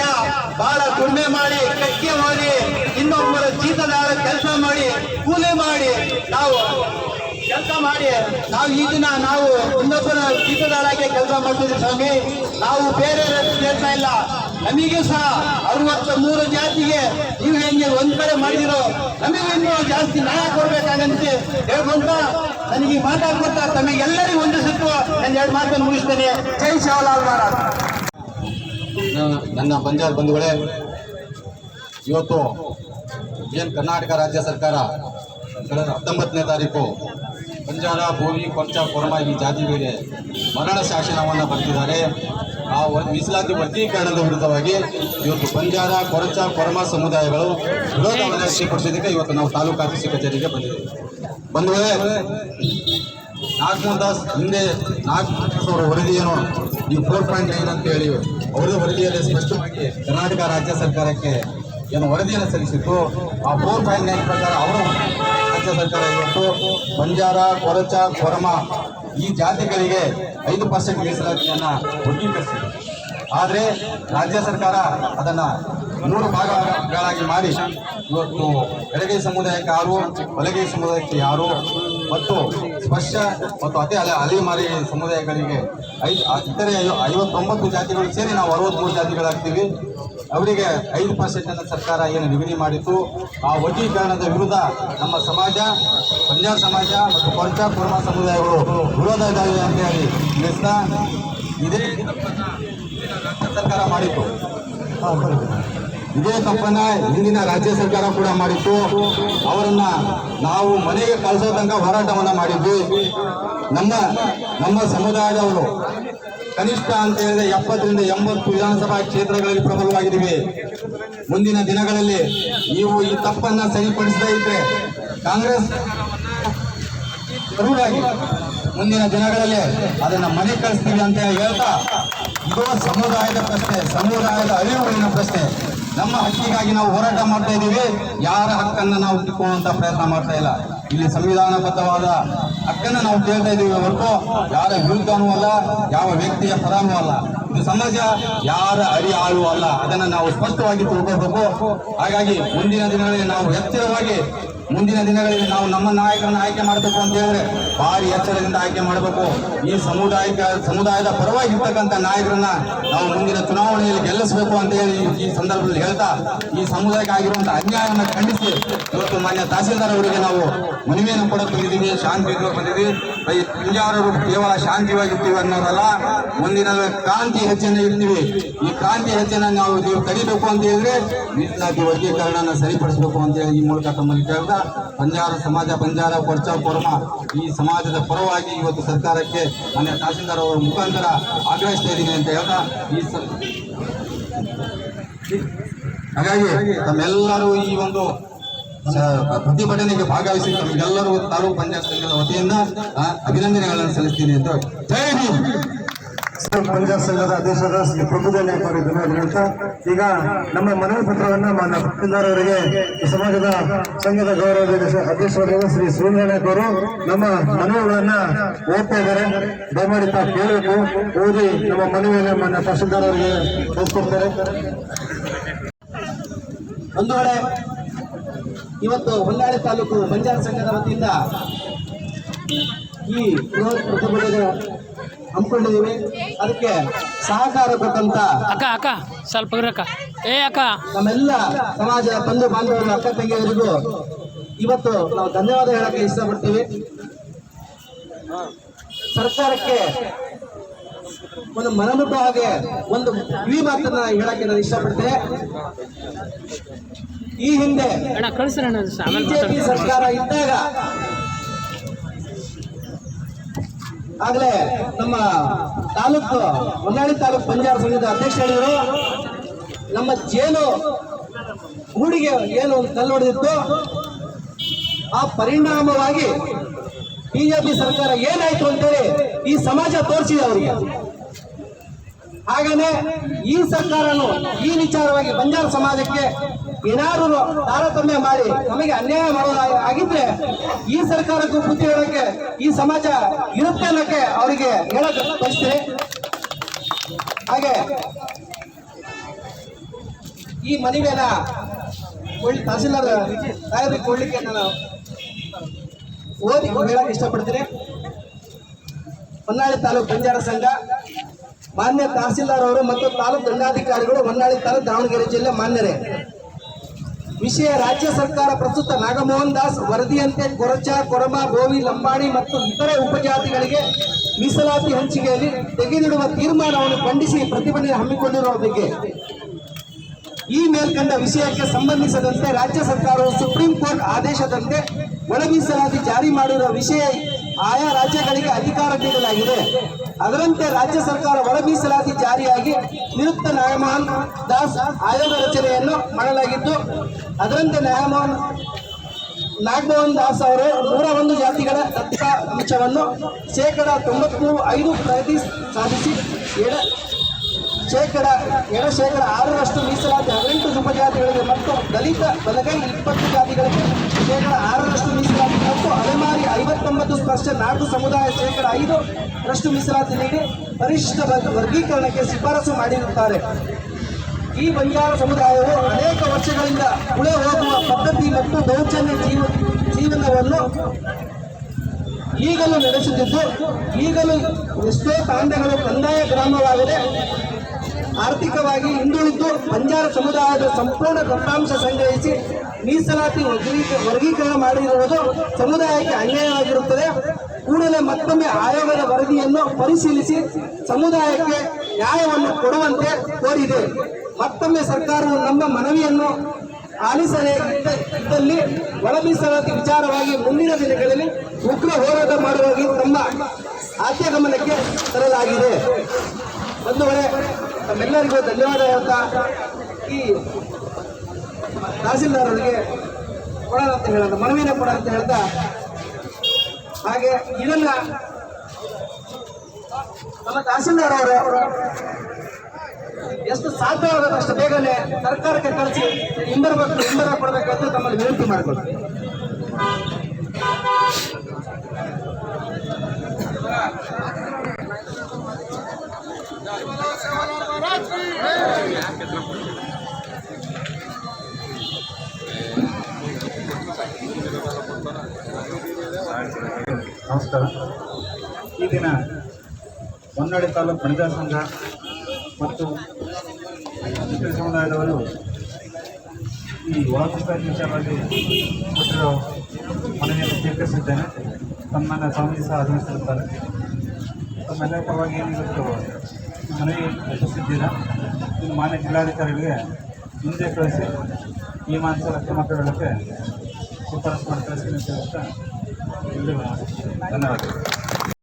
ಬಹಳ ದುಡಿಮೆ ಮಾಡಿ ಕಕ್ಕೆ ಮಾಡಿ ಇನ್ನೊಬ್ಬರ ಜೀತದಾರ ಕೆಲಸ ಮಾಡಿ, ಕೂಲಿ ಮಾಡಿ ನಾವು ಕೆಲಸ ಮಾಡಿ, ನಾವು ಈ ದಿನ ನಾವು ಇನ್ನೊಬ್ಬರ ಜೀತದಾರಾಗೆ ಕೆಲಸ ಮಾಡ್ತಿದ್ವಿ ಸ್ವಾಮಿ. ನಾವು ಬೇರೆ ಕೇಳ್ತಾ ಇಲ್ಲ. ನಮಗೆ ಸಹ ಅರವತ್ತ ಮೂರು ಜಾತಿಗೆ ನೀವು ಹೆಂಗೆ ಒಂದ್ ಕಡೆ ಮಾಡಿದಿರೋ ನಮಗೆ ಇನ್ನೂ ಜಾಸ್ತಿ ನ್ಯಾಯ ಕೊಡ್ಬೇಕಾಗಂತೆ. ಹೇಳ್ಕೊಂತ ನನಗೆ ಮಾತಾಡ್ಕೊತಾ ತಮಗೆಲ್ಲರಿಗೂ ಒಂದು ಸಿಟ್ಟು ನಾನು ಎರಡು ಮಾತನ್ನು ಮುಗಿಸ್ತೇನೆ. ಜೈ ಶಿವಲಾಲ್ ಮಹಾರಾಜ್. ನನ್ನ ಪಂಜಾಬ್ ಬಂಧುಗಳೇ, ಇವತ್ತು ಏನು ಕರ್ನಾಟಕ ರಾಜ್ಯ ಸರ್ಕಾರ ಕಳೆದ ಹತ್ತೊಂಬತ್ತನೇ ತಾರೀಕು ಬಂಜಾರ ಭೂಮಿ ಕೊಂಚ ಕೊರಮ ಈ ಜಾತಿಗಳಿಗೆ ಮರಣ ಶಾಸನವನ್ನು ಬರೆದಿದ್ದಾರೆ. ಆ ಮೀಸಲಾತಿ ವರ್ಗೀಕರಣದ ವಿರುದ್ಧವಾಗಿ ಇವತ್ತು ಬಂಜಾರ, ಕೊರಚ, ಕೊರಮ ಸಮುದಾಯಗಳು ವಿರೋಧವನ್ನು ವ್ಯಕ್ತಪಡಿಸೋದಕ್ಕೆ ಇವತ್ತು ನಾವು ತಾಲೂಕು ಆಫೀಸ್ ಕಚೇರಿಗೆ ಬಂದಿದ್ದೇವೆ. ನಾಲ್ಕು ನಾಗಮೋಹನ್ ದಾಸ್ ಹಿಂದೆ ನಾಲ್ಕು ಅವರ ಅವರ ವರದಿಯನ್ನು ಈ ಫೋರ್ ಪಾಯಿಂಟ್ ನೈನ್ ಅಂತ ಹೇಳಿ ಅವರ ವರದಿಯಲ್ಲಿ ಸ್ಪಷ್ಟವಾಗಿ ಕರ್ನಾಟಕ ರಾಜ್ಯ ಸರ್ಕಾರಕ್ಕೆ ಏನು ವರದಿಯನ್ನು ಸಲ್ಲಿಸಿತ್ತು. ಆ ಫೋರ್ ಪಾಯಿಂಟ್ ನೈನ್ ಪ್ರಕಾರ ಅವರು ರಾಜ್ಯ ಸರ್ಕಾರ ಇವತ್ತು ಬಂಜಾರ, ಕೊರಚ, ಕೊರಮ ಈ ಜಾತಿಗಳಿಗೆ ಐದು ಪರ್ಸೆಂಟ್ ಮೀಸಲಾತಿಯನ್ನು ವರ್ಗೀಕರಿಸಿದೆ. ಆದರೆ ರಾಜ್ಯ ಸರ್ಕಾರ ಅದನ್ನು ಮೂರು ಭಾಗಗಳಾಗಿ ಮಾಡಿ. ಇವತ್ತು ಎಡಗೈ ಸಮುದಾಯಕ್ಕೆ ಯಾರು, ಬಲಗೈ ಸಮುದಾಯಕ್ಕೆ ಯಾರು ಮತ್ತು ಸ್ಪರ್ಶ ಮತ್ತು ಅದೇ ಅಲೆ ಅಲೆಮಾರಿ ಸಮುದಾಯಗಳಿಗೆ ಐದು ಇತರೆ ಐವ- ಐವತ್ತೊಂಬತ್ತು ಜಾತಿಗಳು ಸೇರಿ ನಾವು ಅರವತ್ತ್ಮೂರು ಜಾತಿಗಳಾಗ್ತೀವಿ ಅವರಿಗೆ ಐದು ಪರ್ಸೆಂಟನ್ನು ಸರ್ಕಾರ ಏನು ನಿಗದಿ ಮಾಡಿತ್ತು. ಆ ವಜೀಕರಣದ ವಿರುದ್ಧ ನಮ್ಮ ಸಮಾಜ, ಪಂಜಾಬ್ ಸಮಾಜ ಮತ್ತು ಕೊಂಚ ಕುರ್ಮ ಸಮುದಾಯಗಳು ವಿರೋಧ ಇದ್ದಾವೆ ಅಂತ ಹೇಳಿ ತಿಳಿಸ್ತಾ ಇದೇ ರಾಜ್ಯ ಸರ್ಕಾರ ಮಾಡಿತ್ತು. ಇದೇ ತಪ್ಪನ್ನ ಹಿಂದಿನ ರಾಜ್ಯ ಸರ್ಕಾರ ಕೂಡ ಮಾಡಿತ್ತು. ಅವರನ್ನ ನಾವು ಮನೆಗೆ ಕಳಿಸೋ ತನಕ ಹೋರಾಟವನ್ನ ಮಾಡಿದ್ವಿ. ನಮ್ಮ ನಮ್ಮ ಸಮುದಾಯದವರು ಕನಿಷ್ಠ ಅಂತ ಹೇಳಿದ್ರೆ ಎಪ್ಪತ್ತರಿಂದ ಎಂಬತ್ತು ವಿಧಾನಸಭಾ ಕ್ಷೇತ್ರಗಳಲ್ಲಿ ಪ್ರಬಲವಾಗಿದ್ದೀವಿ. ಮುಂದಿನ ದಿನಗಳಲ್ಲಿ ನೀವು ಈ ತಪ್ಪನ್ನ ಸರಿಪಡಿಸದೇ ಇದ್ರೆ ಕಾಂಗ್ರೆಸ್ ಮುಂದಿನ ದಿನಗಳಲ್ಲಿ ಅದನ್ನ ಮನೆ ಕಳಿಸ್ತೀವಿ ಅಂತ ಹೇಳ್ತಾ ಇದು ಸಮುದಾಯದ ಪ್ರಶ್ನೆ, ಸಮುದಾಯದ ಅರಿವುಗಳಿನ ಪ್ರಶ್ನೆ. ನಮ್ಮ ಹಕ್ಕಿಗಾಗಿ ನಾವು ಹೋರಾಟ ಮಾಡ್ತಾ ಇದ್ದೀವಿ. ಯಾರ ಹಕ್ಕನ್ನ ನಾವು ಇಟ್ಟುಕೊಳ್ಳುವಂತ ಪ್ರಯತ್ನ ಮಾಡ್ತಾ ಇಲ್ಲ. ಇಲ್ಲಿ ಸಂವಿಧಾನಬದ್ಧವಾದ ಹಕ್ಕನ್ನು ನಾವು ಕೇಳ್ತಾ ಇದ್ದೀವಿ ಹೊರತು ಯಾರ ವಿರುದ್ಧನೂ ಅಲ್ಲ, ಯಾವ ವ್ಯಕ್ತಿಯ ಪರಾನೂ ಅಲ್ಲ. ಇದು ಸಮಾಜ ಯಾರ ಅರಿ ಆಳು ಅಲ್ಲ. ಅದನ್ನು ನಾವು ಸ್ಪಷ್ಟವಾಗಿ ತಿಳ್ಕೋಬೇಕು ಹಾಗಾಗಿ ಮುಂದಿನ ದಿನಗಳಲ್ಲಿ ನಾವು ಎಚ್ಚರವಾಗಿ ಮುಂದಿನ ದಿನಗಳಲ್ಲಿ ನಾವು ನಮ್ಮ ನಾಯಕರನ್ನ ಆಯ್ಕೆ ಮಾಡಬೇಕು ಅಂತ ಹೇಳಿದ್ರೆ ಭಾರಿ ಎಚ್ಚರದಿಂದ ಆಯ್ಕೆ ಮಾಡಬೇಕು. ಈ ಸಮುದಾಯಕ ಸಮುದಾಯದ ಪರವಾಗಿ ಇರ್ತಕ್ಕಂಥ ನಾಯಕರನ್ನ ನಾವು ಮುಂದಿನ ಚುನಾವಣೆಯಲ್ಲಿ ಗೆಲ್ಲಿಸಬೇಕು ಅಂತ ಹೇಳಿ ಈ ಸಂದರ್ಭದಲ್ಲಿ ಹೇಳ್ತಾ, ಈ ಸಮುದಾಯಕ್ಕೆ ಆಗಿರುವಂತಹ ಅನ್ಯಾಯವನ್ನು ಖಂಡಿಸಿ ಇವತ್ತು ಮಾನ್ಯ ತಹಸೀಲ್ದಾರ್ ಅವರಿಗೆ ನಾವು ಮನವಿಯನ್ನು ಕೊಡಕ್ಕೆ ಬಂದಿದ್ದೀವಿ ಶಾಂತಿ ಬಂದಿದ್ದೀವಿ. ಪಿಂಜಾರರು ಕೇವಲ ಶಾಂತಿವಾಗಿರ್ತೀವಿ ಅನ್ನೋದಲ್ಲ, ಮುಂದಿನ ಕ್ರಾಂತಿ ಹೆಚ್ಚಿನ ಇರ್ತೀವಿ. ಈ ಕ್ರಾಂತಿ ಹೆಚ್ಚಿನ ನಾವು ನೀವು ಕಲಿಬೇಕು ಅಂತ ಹೇಳಿದ್ರೆ ಮೀಸಲಾತಿ ವರ್ಗೀಕರಣ ಸರಿಪಡಿಸಬೇಕು ಅಂತ ಹೇಳಿ ಈ ಮೂಲಕ ತಮ್ಮಲ್ಲಿ ಕೇಳ್ದ ಬಂಜಾರ ಸಮಾಜ ಬಂಜಾರ ಕೊಡ್ಚ ಕೊರ್ಮ ಈ ಸಮಾಜದ ಪರವಾಗಿ ಇವತ್ತು ಸರ್ಕಾರಕ್ಕೆ ನನ್ನ ತಹಸೀಲ್ದಾರ್ ಅವರ ಮುಖಾಂತರ ಆಗ್ರಹಿಸ್ತಾ ಇದ್ದೀನಿ ಅಂತ ಹೇಳ್ತಾ ಈ ಹಾಗಾಗಿ ತಮ್ಮೆಲ್ಲರೂ ಈ ಒಂದು ಪ್ರತಿಭಟನೆಗೆ ಭಾಗವಹಿಸಿ ತಮಗೆಲ್ಲರೂ ತಾಲೂಕು ಪಂಚಾಯತ್ ಸಂಘದ ವತಿಯಿಂದ ಅಭಿನಂದನೆಗಳನ್ನು ಸಲ್ಲಿಸ್ತೀನಿ ಅಂತ ಜೈ ಭೀಮ್ ಸಂಘದ ಅಧ್ಯಕ್ಷರ ನಾಯ್ಕ ಧನ್ಯವಾದ ಹೇಳ್ತಾ, ಈಗ ನಮ್ಮ ಮನವಿ ಪತ್ರವನ್ನ ಮಾನ್ಯ ತಹಸೀಲ್ದಾರ್ ಸಮಾಜದ ಸಂಘದ ಗೌರವ ಅಧ್ಯಕ್ಷರಾದ ಶ್ರೀ ಸುರೇಂದ್ರ ನಾಯ್ಕ ಅವರು ನಮ್ಮ ಮನವಿಗಳನ್ನ ಓದ್ತಾ ಇದ್ದಾರೆ. ದಯಮಾಡಿ ತಾವು ಕೇಳಬೇಕು, ಓದಿ ನಮ್ಮ ಮನವಿಯನ್ನು ಮಾನ್ಯ ತಹಸೀಲ್ದಾರ್ ಅವರಿಗೆ ಕಳಿಸ್ಕೊಡ್ತಾರೆ ಒಂದು ಕಡೆ ಇವತ್ತು ಹೊನ್ನಾಳಿ ತಾಲೂಕು ಬಂಜಾರ ಸಂಘದ ವತಿಯಿಂದ ಈ ಬೃಹತ್ ಪ್ರತಿಭಟನೆ ಹಮ್ಮಿಕೊಂಡಿದ್ದೀವಿ ಅದಕ್ಕೆ ಸಹಕಾರ ಕೊಟ್ಟಂತ ಅಕ್ಕ ಅಕ್ಕ ಸ್ವಲ್ಪ ಇರಕ್ಕ ಏ ಅಕ್ಕ. ನಮ್ಮೆಲ್ಲ ಸಮಾಜ ಬಂಧು ಬಾಂಧವರು ಅಕ್ಕ ತಂಗಿಯವರಿಗೂ ಇವತ್ತು ನಾವು ಧನ್ಯವಾದ ಹೇಳಕ್ಕೆ ಇಷ್ಟಪಡ್ತೀವಿ. ಸರ್ಕಾರಕ್ಕೆ ಒಂದು ಮನಮುಟ್ಟು ಹಾಗೆ ಒಂದು ಕಿವಿ ಮಾತನ್ನ ಹೇಳಕ್ಕೆ ನಾನು ಇಷ್ಟಪಡ್ತೇನೆ. ಈ ಹಿಂದೆ ಅಣ್ಣ ಕಳಿಸ್ರಿ ಅಣ್ಣ ಆಮೇಲೆ ಬಿಜೆಪಿ ಸರ್ಕಾರ ಇದ್ದಾಗ ಆಗ್ಲೇ ನಮ್ಮ ತಾಲೂಕು ಹೊನ್ನಾಳಿ ತಾಲೂಕು ಪಂಜಾಬ್ ಸಂಘದ ಅಧ್ಯಕ್ಷ ಹೇಳಿದರು. ನಮ್ಮ ಜೇನು ಗೂಡಿಗೆ ಏನು ಕಲ್ಲು ಹೊಡೆದಿತ್ತು. ಆ ಪರಿಣಾಮವಾಗಿ ಬಿಜೆಪಿ ಸರ್ಕಾರ ಏನಾಯ್ತು ಅಂತೇಳಿ ಈ ಸಮಾಜ ತೋರಿಸಿದೆ ಅವರಿಗೆ. ಹಾಗೇನೆ ಈ ಸರ್ಕಾರನು ಈ ವಿಚಾರವಾಗಿ ಬಂಜಾರ ಸಮಾಜಕ್ಕೆ ಏನಾದರೂ ತಾರತಮ್ಯ ಮಾಡಿ ನಮಗೆ ಅನ್ಯಾಯ ಮಾಡೋದು ಆಗಿದ್ರೆ ಈ ಸರ್ಕಾರಕ್ಕೂ ಬುದ್ಧಿ ಹೇಳಕ್ಕೆ ಈ ಸಮಾಜ ಇರುತ್ತೆ ಅನ್ನಕ್ಕೆ ಅವರಿಗೆ ಹೇಳಕ್ ಬಯಸ್ತೀನಿ ಹಾಗೆ ಈ ಮನವಿಯನ್ನ ತಹಸೀಲ್ದಾರ್ ಸಾಹೇಬ್ರಿಗೆ ಕೊಡ್ಲಿಕ್ಕೆ ನಾನು ಓದಿ ಹೇಳಕ್ ಇಷ್ಟಪಡ್ತೀನಿ. ಹೊನ್ನಾಳಿ ತಾಲೂಕು ಬಂಜಾರ ಸಂಘ ಮಾನ್ಯ ತಹಸೀಲ್ದಾರ್ ಅವರು ಮತ್ತು ತಾಲೂಕು ದಂಡಾಧಿಕಾರಿಗಳು ಹೊನ್ನಾಳಿ ತಾಲೂಕು ದಾವಣಗೆರೆ ಜಿಲ್ಲೆ ಮಾನ್ಯರೇ. ವಿಷಯ ರಾಜ್ಯ ಸರ್ಕಾರ ಪ್ರಸ್ತುತ ನಾಗಮೋಹನ್ ದಾಸ್, ವರದಿಯಂತೆ ಕೊರಚ, ಕೊರಮ, ಗೋವಿ, ಲಂಬಾಣಿ ಮತ್ತು ಇತರೆ ಉಪಜಾತಿಗಳಿಗೆ ಮೀಸಲಾತಿ ಹಂಚಿಕೆಯಲ್ಲಿ ತೆಗೆದಿಡುವ ತೀರ್ಮಾನವನ್ನು ಖಂಡಿಸಿ ಪ್ರತಿಭಟನೆ ಹಮ್ಮಿಕೊಂಡಿರುವ ಬಗ್ಗೆ. ಈ ಮೇಲ್ಕಂಡ ವಿಷಯಕ್ಕೆ ಸಂಬಂಧಿಸಿದಂತೆ ರಾಜ್ಯ ಸರ್ಕಾರವು ಸುಪ್ರೀಂ ಕೋರ್ಟ್ ಆದೇಶದಂತೆ ಒಳ ಮೀಸಲಾತಿ ಜಾರಿ ಮಾಡಿರುವ ವಿಷಯ ಆಯಾ ರಾಜ್ಯಗಳಿಗೆ ಅಧಿಕಾರ ನೀಡಲಾಗಿದೆ. ಅದರಂತೆ ರಾಜ್ಯ ಸರ್ಕಾರ ಒಳ ಮೀಸಲಾತಿ ಜಾರಿಯಾಗಿ ನಿವೃತ್ತ ನ್ಯಾಯಮೋಹನ್ ದಾಸ್ ಆಯೋಗ ರಚನೆಯನ್ನು ಮಾಡಲಾಗಿದ್ದು ಅದರಂತೆ ನ್ಯಾಯಮೋಹನ್ ನಾಗಮೋಹನ್ ದಾಸ್ ಅವರು ನೂರ ಒಂದು ಜಾತಿಗಳ ದತ್ತಾಂಶವನ್ನು ಶೇಕಡ ತೊಂಬತ್ಮೂರು ಐದು ಪ್ರಗತಿ ಸಾಧಿಸಿ ಎಡ ಶೇಕಡ ಎಡ ಶೇಕಡ ಆರರಷ್ಟು ಮೀಸಲಾತಿ ಹದಿನೆಂಟು ಉಪಜಾತಿಗಳಿಗೆ ಮತ್ತು ದಲಿತ ಬಲಗೈ ಇಪ್ಪತ್ತು ಜಾತಿಗಳಿಗೆ ಶೇಕಡ ಆರರಷ್ಟು ಮೀಸಲಾತಿ ಐವತ್ತೊಂಬತ್ತು ಸ್ಪಷ್ಟ ನಾಲ್ಕು ಸಮುದಾಯ ಶೇಕಡ ಐದು ರಷ್ಟು ಮೀಸಲಾತಿ ನೀಡಿ ಪರಿಶಿಷ್ಟ ವರ್ಗೀಕರಣಕ್ಕೆ ಶಿಫಾರಸು ಮಾಡಿರುತ್ತಾರೆ. ಈ ಬಂಜಾರ ಸಮುದಾಯವು ಅನೇಕ ವರ್ಷಗಳಿಂದ ಉಳೆ ಹೋಗುವ ಪದ್ಧತಿ ಮತ್ತು ದೌರ್ಜನ್ಯ ಜೀವ ಜೀವನವನ್ನು ಈಗಲೂ ನಡೆಸುತ್ತಿದ್ದು, ಈಗಲೂ ಎಷ್ಟೋ ತಾಂಡಗಳು ಕಂದಾಯ ಗ್ರಾಮವಾಗಿದೆ. ಆರ್ಥಿಕವಾಗಿ ಹಿಂದುಳಿದ್ದು ಬಂಜಾರ ಸಮುದಾಯದ ಸಂಪೂರ್ಣ ದತ್ತಾಂಶ ಸಂಗ್ರಹಿಸಿ ಮೀಸಲಾತಿ ವರ್ಗೀಕ- ವರ್ಗೀಕರಣ ಮಾಡಿರುವುದು ಸಮುದಾಯಕ್ಕೆ ಅನ್ಯಾಯವಾಗಿರುತ್ತದೆ. ಕೂಡಲೇ ಮತ್ತೊಮ್ಮೆ ಆಯೋಗದ ವರದಿಯನ್ನು ಪರಿಶೀಲಿಸಿ ಸಮುದಾಯಕ್ಕೆ ನ್ಯಾಯವನ್ನು ಕೊಡುವಂತೆ ಕೋರಿದೆ. ಮತ್ತೊಮ್ಮೆ ಸರ್ಕಾರವು ನಮ್ಮ ಮನವಿಯನ್ನು ಆಲಿಸದೇ ಇದ್ದ- ಇದ್ದಲ್ಲಿ ಒಳ ಮೀಸಲಾತಿ ವಿಚಾರವಾಗಿ ಮುಂದಿನ ದಿನಗಳಲ್ಲಿ ಉಗ್ರ ಹೋರಾಟ ಮಾಡುವಾಗಿ ತಮ್ಮ ಆದ್ಯ ಗಮನಕ್ಕೆ ತರಲಾಗಿದೆ. ಬಂದವರೇ ತಮ್ಮೆಲ್ಲರಿಗೂ ಧನ್ಯವಾದ ಅಂತ ಈ ತಹಸೀಲ್ದಾರರಿಗೆ ಕೊಡೋಣ ಅಂತ ಹೇಳೋಣ ಮನವಿನ ಕೊಡ ಅಂತ ಹೇಳ್ತಾ, ಹಾಗೆ ಇದನ್ನ ನಮ್ಮ ತಹಸೀಲ್ದಾರ್ ಅವರು ಎಷ್ಟು ಸಾಧ್ಯವಾಗದಷ್ಟು ಬೇಗನೆ ಸರ್ಕಾರಕ್ಕೆ ಕಳಿಸಿ ಹಿಂಬರಬೇಕು ಹಿಂಬರ ಕೊಡಬೇಕಂತ ತಮ್ಮಲ್ಲಿ ವಿನಂತಿ ಮಾಡಿಕೊಡ್ತೀವಿ ನಮಸ್ಕಾರ. ಈ ದಿನ ಹೊನ್ನಾಳಿ ತಾಲೂಕು ಪ್ರಜಾ ಸಂಘ ಮತ್ತು ಸಮುದಾಯದವರು ಈ ವಾಲ್ಪುಸ್ತಕ ವಿಚಾರವಾಗಿ ಕೊಟ್ಟಿರೋ ಮನೆಯನ್ನು ಸ್ವೀಕರಿಸಿದ್ದೇನೆ. ತಮ್ಮನ್ನು ಸ್ವಾಮೀಜಿ ಸಹ ಆಗಮಿಸಿರುತ್ತಾರೆ ತಮ್ಮೆಲ್ಲರ ಪರವಾಗಿ ಏನಿರುತ್ತೋ ಮನೆಗೆ ಯಶಸ್ಸಿದ್ದೀರಾ ಇನ್ನು ಮಾನ್ಯ ಜಿಲ್ಲಾಧಿಕಾರಿಗಳಿಗೆ ಮುಂದೆ ಕಳಿಸಿ ಈ ಮಾನಸಿಕ ಅಕ್ರಮ ಕೈಗೊಳ್ಳಕ್ಕೆ ಶಿಫಾರಸು ಮಾಡಿ ಕಳಿಸ್ತೀನಿ ಅಂತ ಹೇಳ್ತಾ. ಧನ್ಯವಾದಗಳು